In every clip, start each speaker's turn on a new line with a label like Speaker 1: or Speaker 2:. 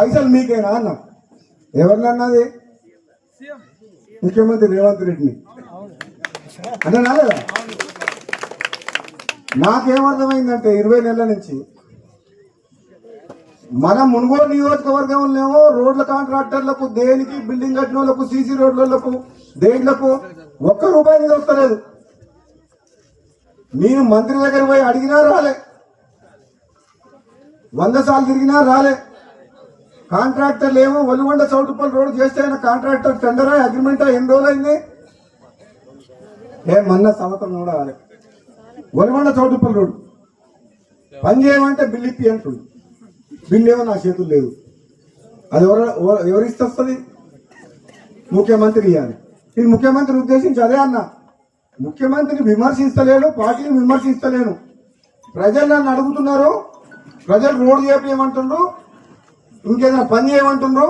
Speaker 1: పైసలు మీకేనా అన్న. ఎవరిని ముఖ్యమంత్రి రేవంత్ రెడ్డిని. అంటే నాలేదా నాకేమర్థమైందంటే ఇరవై నెలల నుంచి మన మునుగోడు నియోజకవర్గంలో రోడ్ల కాంట్రాక్టర్లకు దేనికి బిల్డింగ్ కట్టిన వాళ్ళకు సీసీ రోడ్లకు దేంట్లకు ఒక్క రూపాయి మీద వస్తలేదు. నేను మంత్రి దగ్గర పోయి అడిగినా రాలే. వంద సార్లు తిరిగినా రాలే. కాంట్రాక్టర్లు ఏమో ఒలిగొండ చౌటుపల్లి రోడ్ చేస్తే ఆయన కాంట్రాక్టర్ టెండరా అగ్రిమెంటా ఎన్ని రోజులైంది? అయింది ఏ మొన్న సంవత్సరం కూడా రాలే. ఒలిగొండ చౌటుపల్లి రోడ్ పని చేయమంటే బిల్ ఇప్పి అంటుండు. బిల్ ఏమో నా చేతులు లేదు అది ఎవరు ఎవరు- ముఖ్యమంత్రి ఇవ్వాలి ఇది ముఖ్యమంత్రి ఉద్దేశించి అదే అన్న. ముఖ్యమంత్రిని విమర్శిస్తలేను పార్టీని విమర్శిస్తలేను ప్రజలు నన్ను అడుగుతున్నారు ప్రజలు రోడ్డు చేయమంటుండ్రు ఇంకేదైనా పని చేయమంటుండ్రు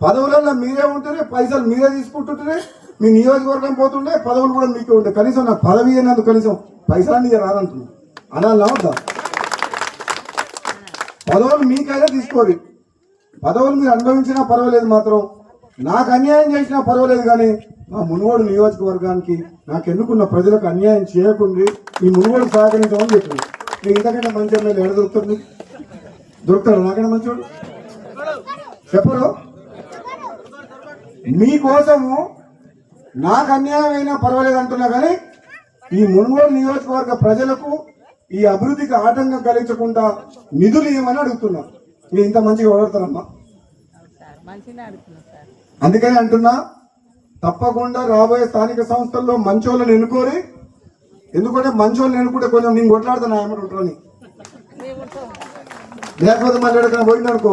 Speaker 1: పదవులలో మీరే ఉంటుండే పైసలు మీరే తీసుకుంటుంటే మీ నియోజకవర్గం పోతుండే పదవులు కూడా మీకే ఉండే. కనీసం నాకు పదవి అయినందుకు కనీసం పైసలన్నీ రాదంటున్నాను అనాలా వద్దా? పదవులు మీకైనా తీసుకోరు. పదవులు మీరు అనుభవించినా పర్వాలేదు మాత్రం. నాకు అన్యాయం చేసినా పర్వాలేదు కానీ మా మునుగోడు నియోజకవర్గానికి నాకు ఎన్నుకున్న ప్రజలకు అన్యాయం చేయకుండా ఈ మునుగోడు సహకరించమని చెప్పింది మీరు ఇంతకంటే మంచి ఎమ్మెల్యే ఎక్కడ దొరుకుతుంది దొరుకుతాడు నాకంటే మంచివాడు చెప్పరు? మీకోసము నాకు అన్యాయం అయినా పర్వాలేదు అంటున్నా కానీ ఈ మునుగోడు నియోజకవర్గ ప్రజలకు ఈ అభివృద్ధికి ఆటంకం కలిగించకుండా నిధులు ఇవ్వమని అడుగుతున్నా. మీరు ఇంత మంచిగా ఓడతారమ్మా
Speaker 2: సార్
Speaker 1: అందుకని అంటున్నా తప్పకుండా రాబోయే స్థానిక సంస్థల్లో మంచోళ్ళని ఎన్నుకోరి ఎందుకంటే మంచోళ్ళని ఎన్నుకుంటే కొంచెం నేను కొట్లాడుతాను ఆమె ఉంటారని
Speaker 2: మేము ఉంటాం.
Speaker 1: లేకపోతే మళ్ళీ ఎక్కడికైనా పోయింది అనుకో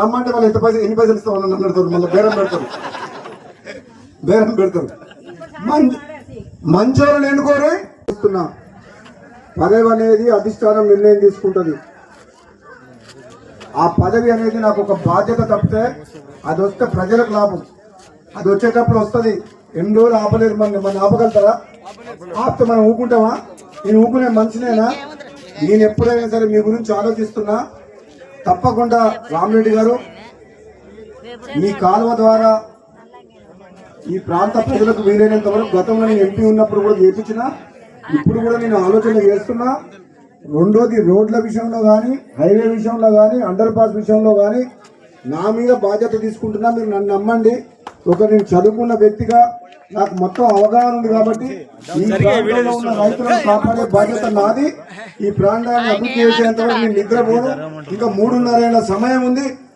Speaker 1: రమ్మంటే వాళ్ళు ఎంత పైసలు ఎన్ని పైసలు ఇస్తావు? అని అడుగుతారు. మళ్ళీ బేరం పెడతారు. బేరం పెడతారు. మం- మంచోళ్ళని ఎన్నుకోరి ఇస్తున్నా. పదవి అనేది అధిష్టానం నిర్ణయం తీసుకుంటుంది. ఆ పదవి అనేది నాకు ఒక బాధ్యత తప్పితే అది వస్తే ప్రజలకు లాభం. అది వచ్చేటప్పుడు వస్తుంది. ఎన్ని రోజులు ఆపలేరు మన మన ఆపగలుగుతారా? ఆపితే మనం ఊకుంటామా నేను ఊకునే మనిషినేనా? నేను ఎప్పుడైనా సరే మీ గురించి ఆలోచిస్తున్నా. తప్పకుండా రామరెడ్డి గారు ఈ కాలువ ద్వారా ఈ ప్రాంత ప్రజలకు వీలైనంత వరకు గతంలో నేను ఎంపీ ఉన్నప్పుడు కూడా చేపించిన ఇప్పుడు కూడా నేను ఆలోచన చేస్తున్నా. రెండోది రోడ్ల విషయంలో కానీ హైవే విషయంలో కానీ అండర్ పాస్ విషయంలో కానీ నా మీద బాధ్యత తీసుకుంటున్నా. మీరు నన్ను నమ్మండి. ఒక నేను చదువుకున్న వ్యక్తిగా నాకు మొత్తం అవగాహన ఉంది కాబట్టి ఈ ప్రాంతంలో ఉన్న రైతులను కాపాడే బాధ్యత నాది. ఈ ప్రాంతాన్ని అభివృద్ధి చేసేంత వరకు నేను నిద్రపోను. ఇంకా మూడున్నర ఏళ్ళ సమయం ఉంది.